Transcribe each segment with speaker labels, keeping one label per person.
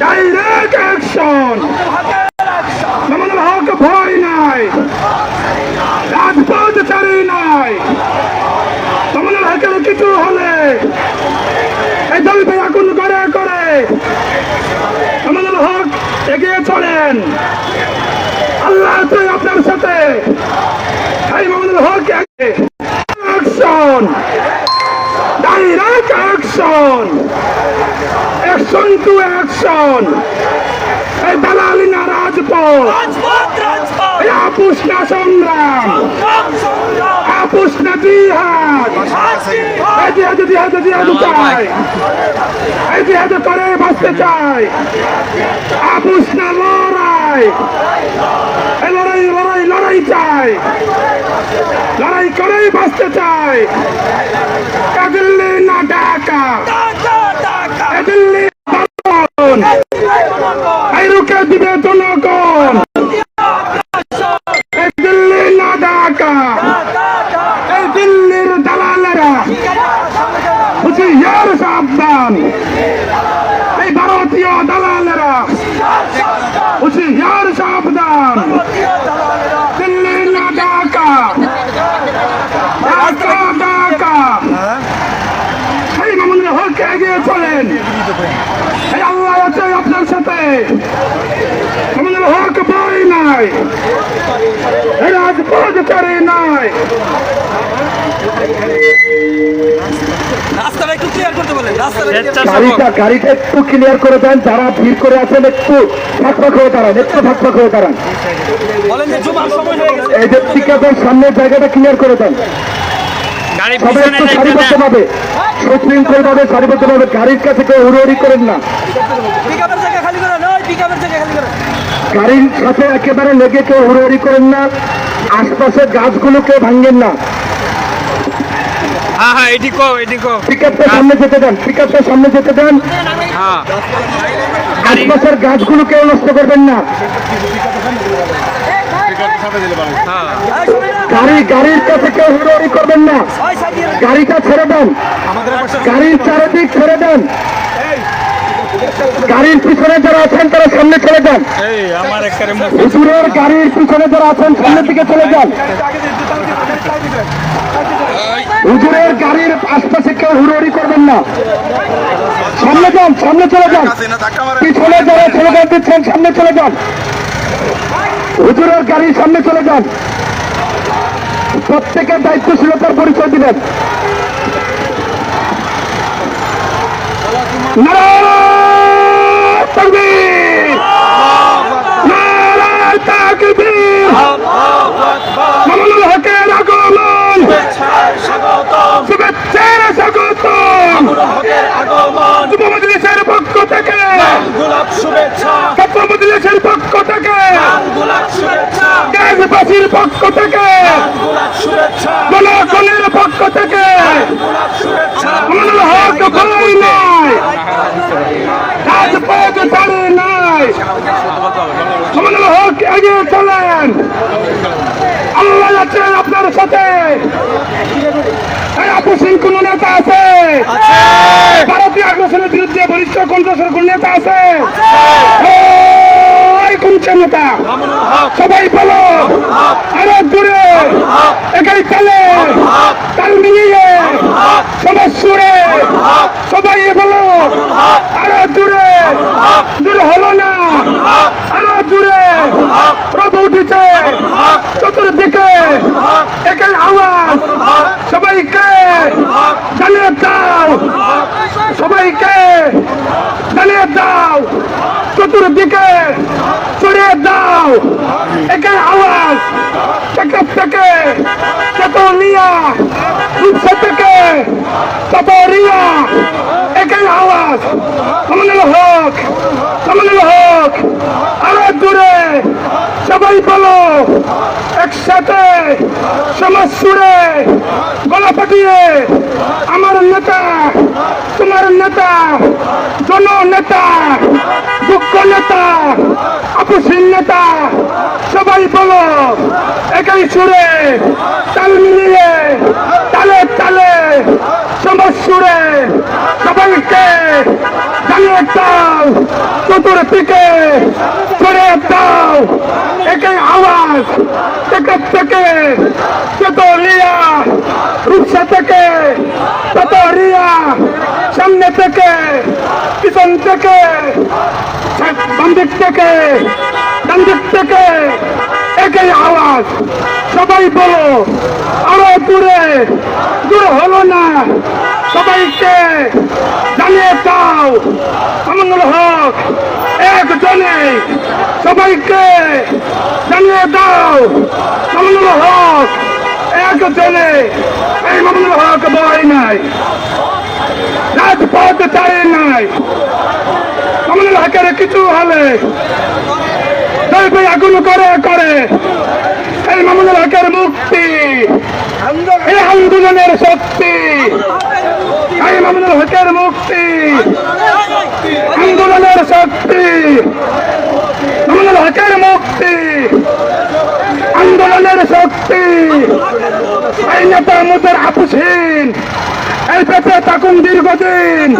Speaker 1: Direct action. আমাদের হক ভয় নাই, রাজপথ ছাড়ি নাই। তোমাদের হকের কিছু হলে, এই দলবে আগুন করে করে। আমাদের হক এগিয়ে চলেন। আল্লাহ আপনার সাথে। এই আমাদের হক action, direct action. Action to action এই দালালি না রাজপথ আপুস না সংগ্রাম আপুস না জিহাদ এই জিহাদ জিহাদ জিহাদ চাই এই জিহাদ করে বাঁচতে চাই আপুস না লড়াই এই লড়াই লড়াই লড়াই চাই লড়াই করেই বাঁচতে চাই না ঢাকা দিল্লি León. হক বই নাই। রাজপথ চারি নাই।
Speaker 2: রাস্তাটা একটু ক্লিয়ার করতে বলেন
Speaker 3: গাড়িটা গাড়িটা একটু ক্লিয়ার করে দেন যারা ভিড় করে আছেন একটু ফাঁক ফাঁক হয়ে দাঁড়ান একটু ফাঁক ফাঁক হয়ে দাঁড়ান। এই যে সামনের জায়গাটা ক্লিয়ার করে দেন।
Speaker 4: গাড়ি
Speaker 3: সবাই একটু সারিবদ্ধ ভাবে সুশৃঙ্খল ভাবে সারিবদ্ধ ভাবে গাড়ির কাছে কেউ হুড়োহুড়ি করেন না। গাড়ির সাথে একেবারে লেগে কেউ হুড়োহুড়ি করেন না আশপাশের গাছগুলোকে ভাঙেন না।
Speaker 4: হ্যাঁ হ্যাঁ এদিকো এদিকো
Speaker 3: পিকআপটা সামনে যেতে দেন পিকআপটা সামনে যেতে দেন।
Speaker 4: হ্যাঁ।
Speaker 3: আশপাশের গাছগুলো কেউ নষ্ট করবেন না। গাড়ি গাড়ির কাছে কেউ হুড়োহুড়ি করবেন না। গাড়িটা ছেড়ে দেন। গাড়ির চারিদিক ছেড়ে দেন। গাড়ির পিছনে যারা আছেন তারা সামনে চলে যান। হুজুরের গাড়ির পিছনে যারা আছেন সামনের দিকে চলে যান। হুজুরের গাড়ির আশপাশে কেউ হুড়োহুড়ি করবেন না। সামনে যান সামনে চলে যান। পিছনে যারা স্লোগান দিচ্ছেন সামনে চলে যান। হুজুরের গাড়ির সামনে চলে যান। প্রত্যেকের দায়িত্বশীলতার পরিচয় দিবেন।
Speaker 1: নারায়ণ! মজলিসের পক্ষ থেকে। মজলিসের পক্ষ থেকে। দেশবাসীর পক্ষ থেকে। জনগণের পক্ষ থেকে পারে নাই। হক এগিয়ে চলেন। আল্লাহ আছে আপনার সাথে। এই আপু সিং কোন নেতা আছে? ভারতীয় আগ্রাসনের বিরুদ্ধে বরিষ্ঠ কণ্ঠস্বর কোন নেতা আছে? নেতা? সবাই বলো। আরও দূরে। একাই চলে। তাল মিলিয়ে। সমাজ সুরে সবাই বলো। আরও দূরে। দূরে হলো না। আরও দূরে রব উঠেছে। চতুর্দিকে একাই আওয়াজ সবাইকে জানিয়ে দাও। সবাইকে জানিয়ে দাও। চতুর্দিকে ছড়িয়ে দাও। একাই আওয়াজ থেকে থেকে চেতনিয়া উৎসে থেকে চাপরিয়া একাই আওয়াজ আমাদের হক আমাদের হক আরও দূরে সবাই বলো, একসাথে সমাজ সুরে গলা পাঠিয়ে আমার নেতা, তোমার নেতা জন নেতা দুঃখ নেতা, আপুসীন নেতা, সবাই বলো, একই সুরে তাল মিলিয়ে, তালে তালে সমস্যুরে সবাইকে জানিয়ে দাও, চতুর্দিকে করে দাও। একে আওয়াজ থেকে থেকে চতরিয়া রূপসা থেকে চতরিয়া সামনে থেকে পিছন থেকে, বাম দিক থেকে, ডান দিক থেকে একই আওয়াজ। সবাই বলো, আরও দূরে, দূর হলো না। সবাইকে জানিয়ে দাও আমঙ্গল হক একজনে। সবাইকে জানিয়ে দাও আমঙ্গল হক একজনে। এই মামুনুল হক বয় নাই, রাজপথ চাই নাই। মামুনুল হকের কিছু হলে আগুন করে করে। এই মামুনুল হকের মুক্তি। এই আন্দোলনের শক্তি। এই মামুনুল হকের মুক্তি। আন্দোলনের শক্তি। মামুনুল হকের মুক্তি। আন্দোলনের শক্তি। এই নেতা মুদের আপুসহীন এই পেতে থাকুন দীর্ঘদিন।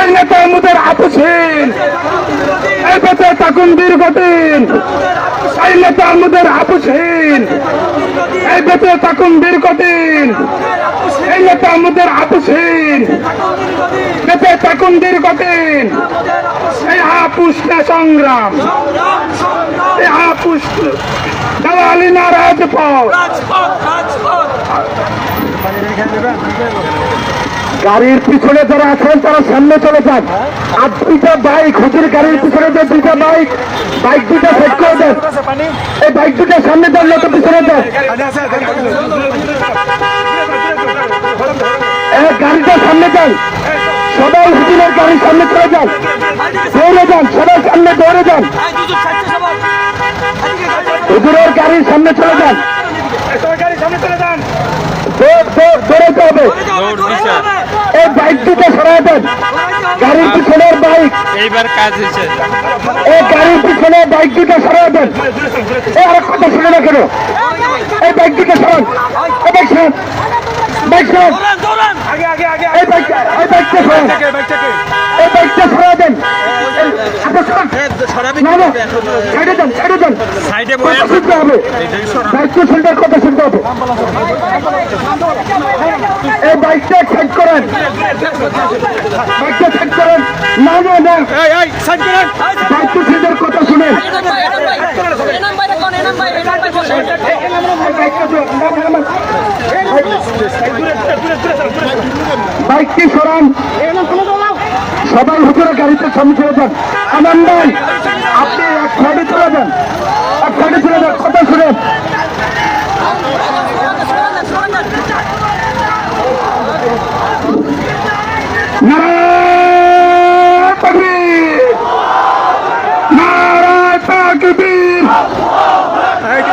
Speaker 1: এই নেতা মুদের আপুসহীন। এই পেতে থাকুন দীর্ঘদিন। এই নেতা মুদের আপুসহীন। এই পেতে থাকুন দীর্ঘদিন। এই নেতা মুদের আপুসহীন। পেতে থাকুন দীর্ঘদিন। এই আপুষ সংগ্রাম। এই আপুষ দালালি না রাজপথ।
Speaker 3: গাড়ির পিছনে যারা আছেন, তারা সামনে চলে যান। আর দুইটা বাইক হুজুর গাড়ির পিছনে যে দুইটা বাইক বাইক দুইটা সেট করে দেন। এই বাইক দুইটা সামনে যান না তো পিছনে দেন। গাড়িটা সামনে যান সবাই হুজুরের গাড়ির সামনে চলে যান। দৌড়ে যান, সবাই সামনে দৌড়ে যান। হুজুরের গাড়ির সামনে চলে যান। হবে
Speaker 2: দৌড়
Speaker 4: দৌড় দিছে।
Speaker 2: হবে।
Speaker 3: এই বাইকটিকে সরাই দেন। গাড়ির পিছনের বাইক।
Speaker 4: এইবার কাজ হয়েছে।
Speaker 3: এই গাড়ির পিছনে বাইক দুটো সরাই দেন। এই আর কথা শুনে না কেন এই বাইক দুটো সরান। এই বাইক সরান। বাইক এই বাইক এই বাইকটা সরান এই বাইকটা সরাই দেন এই- আপনি না না
Speaker 4: সাইডে
Speaker 3: কথা শুনতে হবে। দায়িত্ব শুনতে কথা শুনতে হবে। এই বাইকটা ঠিক করেন। বাইকটা করেন। না দায়িত্ব শুনতে কথা শুনেন। এই না। বাইকটি সরান। সবাই ভিতরে গাড়িতে সামনে চলে যান। আমার নাই। আপনি এক সাইডে চলে যান। এক সাইডে চলে যান। কথা শুনেন।
Speaker 1: নারায় তাকবীর নারায় তাকবীর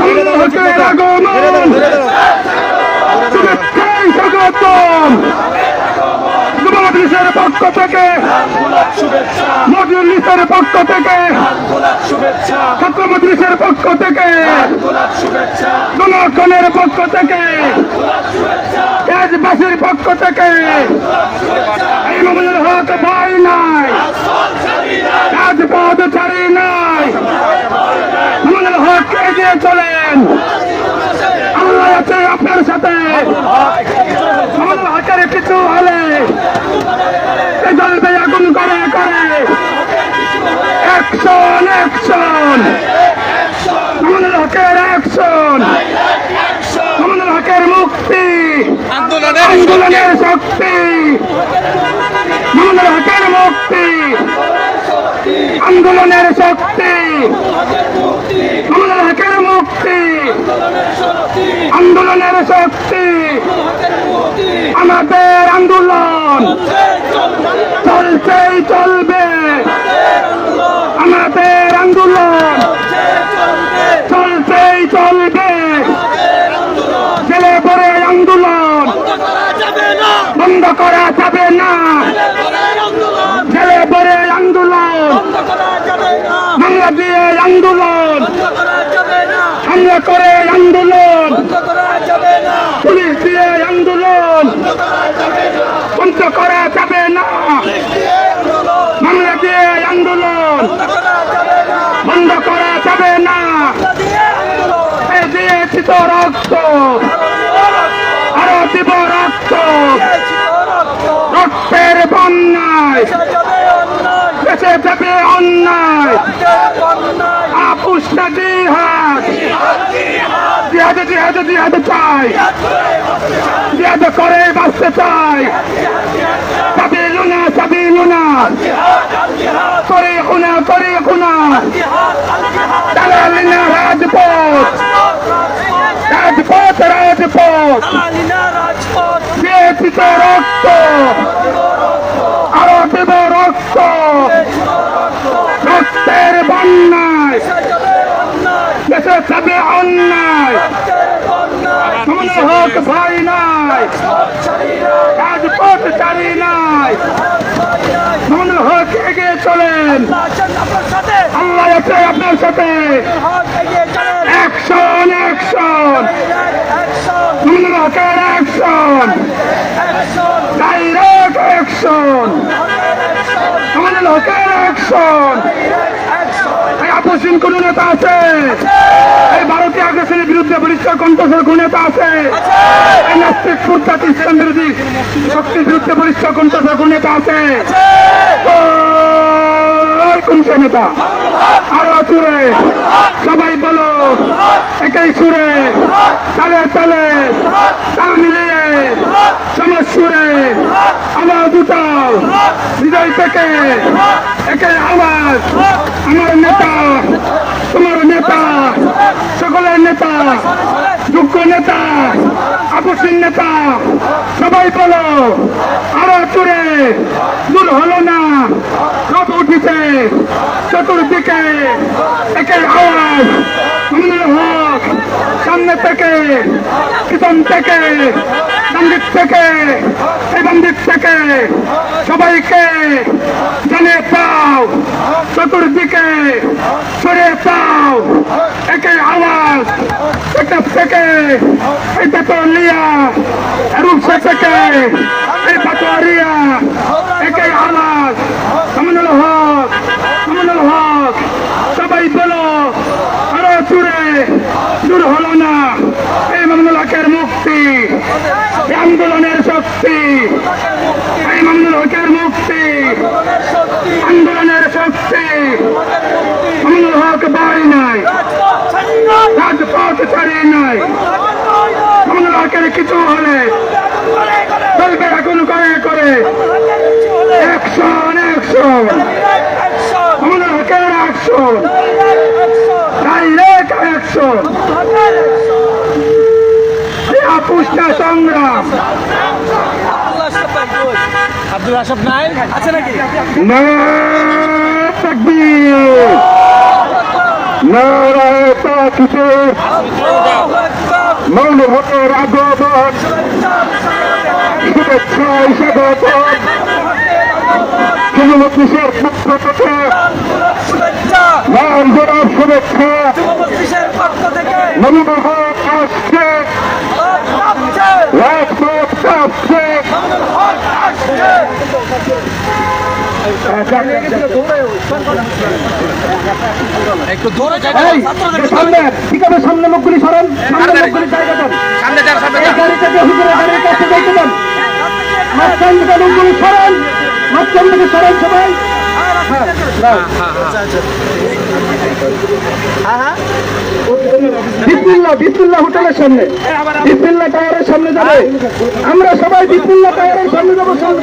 Speaker 1: মামুনুল হকের আগমন শুভেচ্ছায় স্বাগতম যুব মজলিসের পক্ষ থেকে, মজলিসের পক্ষ থেকে ছাত্র মজলিসের পক্ষ থেকে, জনগণের পক্ষ থেকে, দেশবাসীর পক্ষ থেকে, এই মামুনুল হক ভয় নাই, রাজপথ ছাড়ি নাই মামুনুল হক এগিয়ে চলেন। আল্লাহ আছে আপনার সাথে মামুনুল হকের কিছু হলে এই দলবে আগুন করে করে অ্যাকশন অ্যাকশন আমাদের হকের অ্যাকশন আমাদের হকের মুক্তি! আন্দোলনের শক্তি! আমাদের হকের মুক্তি! আন্দোলনের শক্তি। মামুনুল হকের মুক্তি। আন্দোলনের শক্তি। আমাদের আন্দোলন চলছেই চলবে। আমাদের আন্দোলন চলছেই চলবে। ছেলে পরে আন্দোলন বন্ধ করা যাবে না ছেলে পরে আন্দোলন বাংলা দিয়ে আন্দোলন হামলা করে আন্দোলন। পুলিশ দিয়ে আন্দোলন। বন্ধ করা যাবে না। বাংলা দিয়ে আন্দোলন। বন্ধ করা যাবে না। দিয়েছি তো রক্ত। আরও দিব রক্ত। রক্তের বন্যায়। বেঁচে যাবে অন্যায়। আপুষটা জিহাদ। জিহাদে জিহাদে জিহাদে চাই। জিহাদ করে বাঁচতে চাই। সাবি লুনা সাবি লুনা করে খুনা করে খুনা। দালালিনা রাজপথ। রাজপথ রাজপথ। দিয়েছি তো রক্ত। আরও দেব রক্ত। রক্তের বন্যায় দেশে যাবে অন্যায়। মনে হোক ভাই নাই। রাজপথ চারি নাই। মনে হোক এগিয়ে চলেন। আল্লাহ আছে আপনার সাথে। অ্যাকশন অ্যাকশন মনে হোকের ডাইরেক্ট অ্যাকশন অ্যাকশন এই আপসীন কোন নেতা আছে? এই ভারতীয় আগ্রাসনের বিরুদ্ধে পরিষ্কার কণ্ঠস্বর কোন নেতা আছে? এই নাস্তিক ইসলাম বিরোধী শক্তির বিরুদ্ধে পরিষ্কার কণ্ঠস্বর কোন নেতা আছে? কোন সে নেতা? আরও সবাই বলো, একই সুরে, তালে তালে, তাল সমাজ সুরে আওয়াজ উঠাও হৃদয় থেকে একে আওয়াজ। আমার নেতা, তোমার নেতা, সকলের নেতা যোগ্য নেতা আপসীন নেতা, সবাই বলো, আরও চুরে দূর হলো না। রথ উঠিছে, চতুর্দিকে একে আওয়াজ। সামনে থেকে, পিছন থেকে ডান্দিক থেকে এবং দিক থেকে সবাইকে জানিয়ে পাও চতুর্দিকে সরিয়ে পাও একে আওয়াজ এটা থেকে এটা তো লিয়া রূপসা থেকে, এই পাটোয়ারিয়া একে আওয়াজ আমানুল হক আমানুল হক সবাই বলো আরও জুড়ে দূর হলো না এই মামুনুল হকের মুক্তি এই আন্দোলনের শক্তি এই মামুনুল হকের মুক্তি আন্দোলনের শক্তি মামুনুল হক বাড়ি নাই নাই মামুনুল হকের কিছু হলে চলবে এখন করে করে। অ্যাকশন মামুনুল হকের অ্যাকশন ডাইরেক্ট এই আপুষ্টা সংগ্রাম।
Speaker 2: আব্দুল আশরাফ নাই? আছে নাকি?
Speaker 1: তাকবীর নারায় তাকবীর মৌল হকের আগমন শুভেচ্ছায় স্বাগত যুবমন্ত্রীর পক্ষ থেকে লাল জনাব শুভেচ্ছা মনিমুল হক আসছে রাজপথ কাঁপছে
Speaker 2: একটু
Speaker 1: সামনে ঠিক আছে সামনে লোকগুলি সরেন। সামনে লোকগুলি জায়গা দেন
Speaker 4: সামনে যান সামনে যান।
Speaker 1: গাড়িটাকে হুজুরের গাড়ির কাছে যাইতে দেন। মাঝখান থেকে লোকগুলি সরেন। মাঝখান থেকে সরেন সবাই। হোটেলের সামনে। বিসমিল্লাহ টায়ারের সামনে যাবে। আমরা সবাই বিসমিল্লাহ টায়ারের সামনে যাব সামনে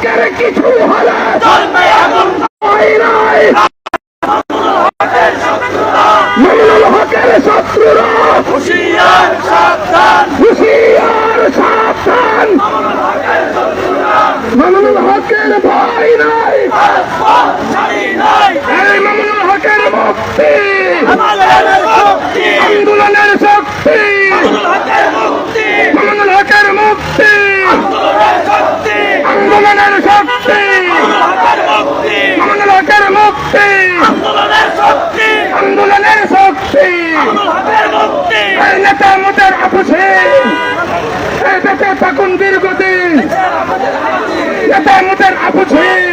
Speaker 1: হকের কিছু হলে থাকুন দীর্ঘদিন। এটা আমাদের আপুছিন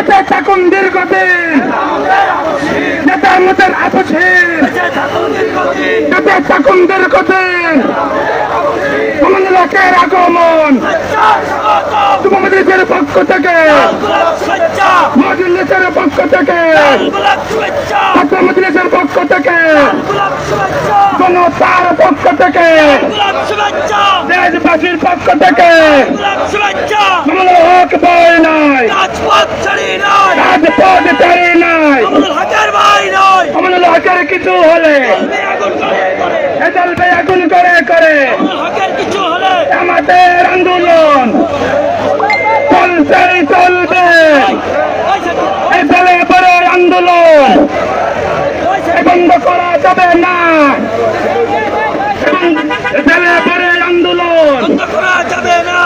Speaker 1: এটা থাকুন দীর্ঘদিন। এটা আমাদের আপুছিন এটা থাকুন দীর্ঘদিন। আমাদের লোকের আগমন। যুবমন্ত্রীদের পক্ষ থেকে। মজলিসের পক্ষ থেকে। মজলিসের পক্ষ থেকে। জনতার পক্ষ থেকে। দেশবাসীর পক্ষ থেকে। হক বই নাই। রাজপথ চাই নাই। আমাদের হকের কিছু হলে। এদল আগুন করে করে। আমাদের আন্দোলন। সেরে চলবে। এভাবে পরে আন্দোলন বন্ধ করা যাবে না। এভাবে পরে আন্দোলন করা যাবে না।